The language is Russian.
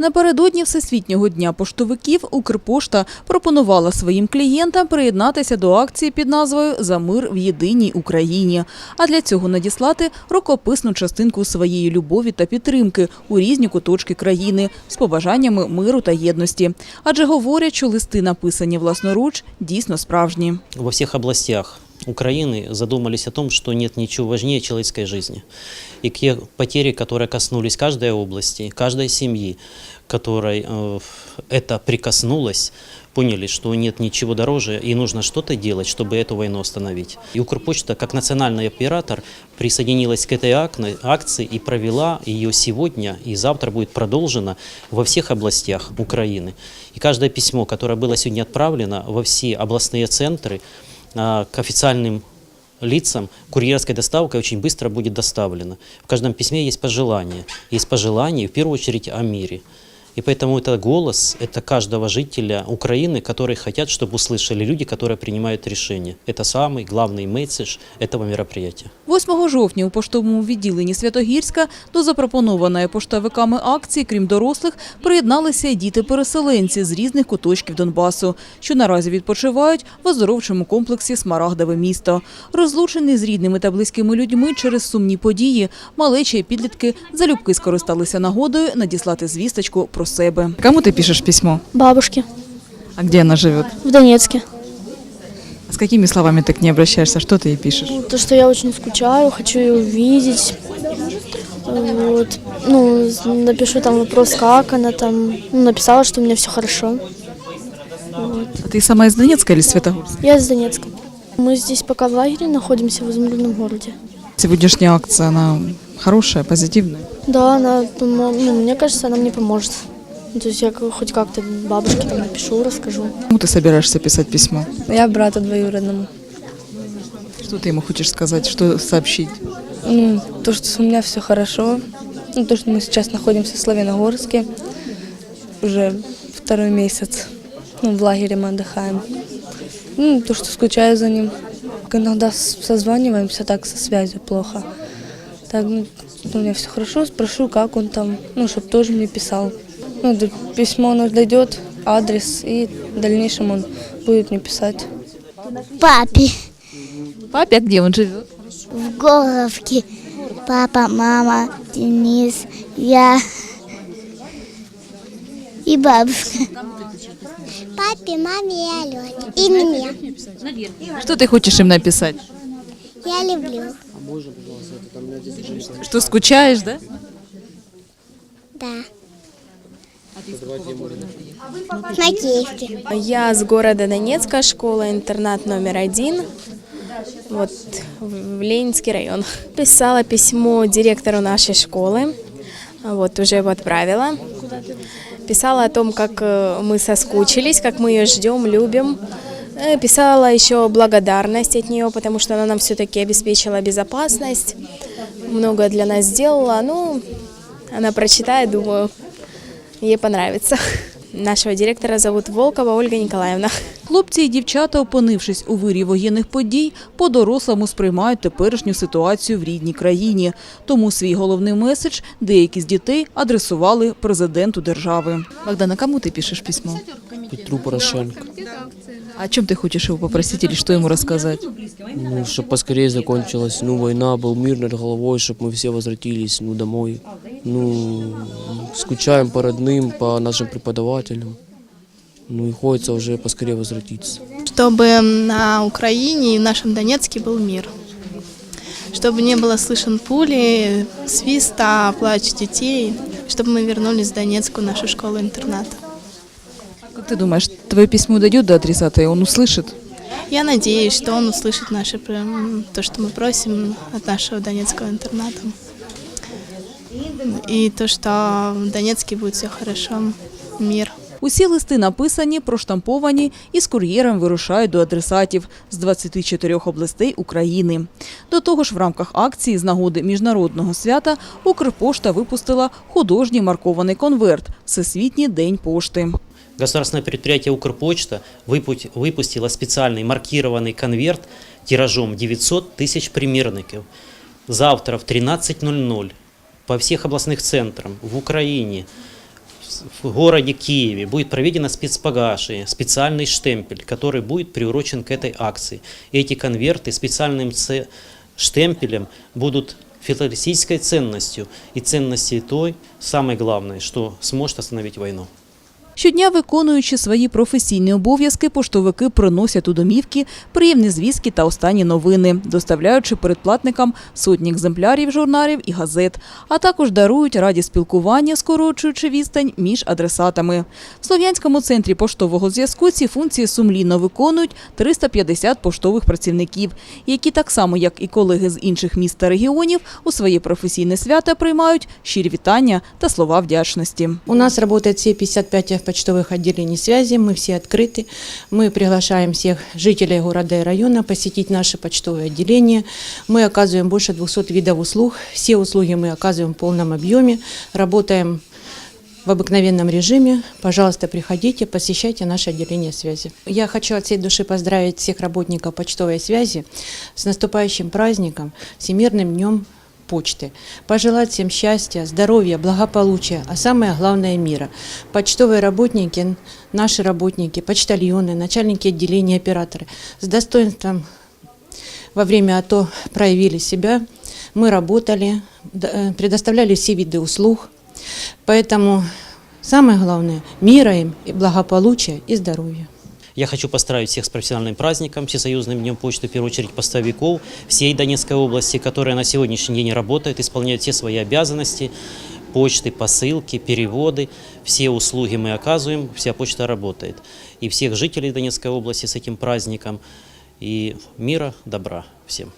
Напередодні Всесвітнього дня поштовиків Укрпошта пропонувала своїм клієнтам приєднатися до акції під назвою За мир в єдиній Україні. А для цього надіслати рукописну частинку своєї любові та підтримки у різні куточки країни з побажаннями миру та єдності. Адже говорять, що листи, написані власноруч, дійсно справжні. во всех областях Украины задумались о том, что нет ничего важнее человеческой жизни. И те потери, которые коснулись каждой области, каждой семьи, которой э, это прикоснулось, поняли, что нет ничего дороже и нужно что-то делать, чтобы эту войну остановить. И Укрпочта, как национальный оператор, присоединилась к этой ак- акции и провела ее сегодня и завтра будет продолжена во всех областях Украины. И каждое письмо, которое было сегодня отправлено во все областные центры, к официальным лицам курьерской доставкой очень быстро будет доставлено. В каждом письме есть пожелание. Есть пожелание, в первую очередь, о мире. И поэтому это голос, это каждого жителя Украины, которые хотят, чтобы услышали люди, которые принимают решения. Это самый главный месседж этого мероприятия. 8 жовтня у поштовому відділенні Святогірська до запропонованої поштовиками акції, крім дорослих, приєдналися й діти-переселенці з різних куточків Донбасу, що наразі відпочивають в оздоровчому комплексі Смарагдове місто. Розлучені з рідними та близькими людьми через сумні події, малечі і підлітки залюбки скористалися нагодою надіслати звісточку про себе. Кому ты пишешь письмо? Бабушке А где она живет? в Донецке. С какими словами ты к ней обращаешься? Что ты ей пишешь? То, что я очень скучаю, хочу ее увидеть. Вот. Ну, напишу там вопрос, как она там. Ну, написала, что у меня все хорошо. А ты сама из Донецка или Светогорска? Я из Донецка. Мы здесь пока в лагере находимся в изумрудном городе. Сегодняшняя акция, она хорошая, позитивная. Да, она, ну, мне кажется, она мне поможет. Ну, То есть я хоть как-то бабушке там напишу, расскажу. Кому ты собираешься писать письмо? Я брату двоюродному. Что ты ему хочешь сказать, что сообщить? Ну, то, что у меня все хорошо. Ну, то, что мы сейчас находимся в Славяногорске. Уже второй месяц. Ну, в лагере мы отдыхаем. Ну, то, что скучаю за ним. Иногда созваниваемся так со связью плохо. Так, ну, у меня все хорошо, спрошу, как он там, ну, чтобы тоже мне писал. Ну, письмо оно дойдет, адрес, и в дальнейшем он будет мне писать. Папе Папі, а де він живе? в Горовке. Папа, мама, Денис, я и бабушка. Папе, маме и Алене. И мне. Что ты хочешь им написать? Я люблю. Что скучаешь, да? Да. Макеевки. Я с города Донецка, школа-интернат номер один, вот в Ленинский район. Писала письмо директору нашей школы, вот уже его отправила. Писала о том, как э, мы соскучились, как мы ее ждем, любим. Э, Писала еще благодарность от нее, потому что она нам все-таки обеспечила безопасность, много для нас сделала. Ну, она прочитает, думаю, ей понравится. Нашого директора зовут Волкова Ольга Ніколаївна. Хлопці і дівчата, опинившись у вирі воєнних подій, по-дорослому сприймають теперішню ситуацію в рідній країні. Тому свій головний меседж деякі з дітей адресували президенту держави. Богдана, кому ти пишеш письмо? Петру Порошенко. О чем ты хочешь его попросить или что ему рассказать? Ну, чтобы поскорее закончилась, ну, война, был мир над головой, чтобы мы все возвратились, ну, домой. Ну, скучаем по родным, по нашим преподавателям. Ну, и хочется уже поскорее возвратиться. чтобы на Украине и в нашем Донецке был мир. Чтобы не было слышен пули, свиста, плач детей, чтобы мы вернулись в Донецк, в нашу школу-интерната. Как ты думаешь, твое письмо дойдет до адресата, и он услышит? Я надеюсь, что он услышит наши, м, то, что мы просим от нашего донецкого интерната. И то, что в Донецке будет все хорошо, мир. Усі листи написані, проштамповані і з кур'єром вирушають до адресатів з 24 областей України. До того ж, в рамках акції з нагоди міжнародного свята Укрпошта випустила художній маркований конверт Всесвітній день пошти. Государственное предприятие «Укрпочта» выпу- выпустило специальный маркированный конверт тиражом 900 тысяч примерников. Завтра в 13.00 по всех областных центрам в Украине в городе Киеве будет проведено спецпогашение, специальный штемпель, который будет приурочен к этой акции. Эти конверты специальным штемпелем будут филателистической ценностью и ценностью той, самой главной, что сможет остановить войну. Щодня, виконуючи свої професійні обов'язки, поштовики приносять у домівки приємні звістки та останні новини, доставляючи передплатникам сотні екземплярів журналів і газет, а також дарують раді спілкування, скорочуючи відстань між адресатами. В Слов'янському центрі поштового зв'язку ці функції сумлінно виконують 350 поштових працівників, які так само, як і колеги з інших міст та регіонів, у своє професійне свято приймають щирі вітання та слова вдячності. У нас работает все 55 почтовых отделений связи, мы все открыты. Мы приглашаем всех жителей города и района посетить наше почтовое отделение. Мы оказываем больше 200 видов услуг. Все услуги мы оказываем в полном объеме. Работаем в обыкновенном режиме. Пожалуйста, приходите, посещайте наше отделение связи. Я хочу от всей души поздравить всех работников почтовой связи с наступающим праздником, Всемирным днем почты. Пожелать всем счастья, здоровья, благополучия, а самое главное мира. Почтовые работники, наши работники, почтальоны, начальники отделения, операторы с достоинством во время АТО проявили себя. Мы работали, э, предоставляли все виды услуг. Поэтому самое главное – мира им, и благополучия и здоровья. Я хочу поздравить всех с профессиональным праздником, Всесоюзным днем почты, в первую очередь поставщиков всей Донецкой области, которые на сегодняшний день работают, исполняют все свои обязанности, почты, посылки, переводы, все услуги мы оказываем, вся почта работает. И всех жителей Донецкой области с этим праздником, и мира, добра всем.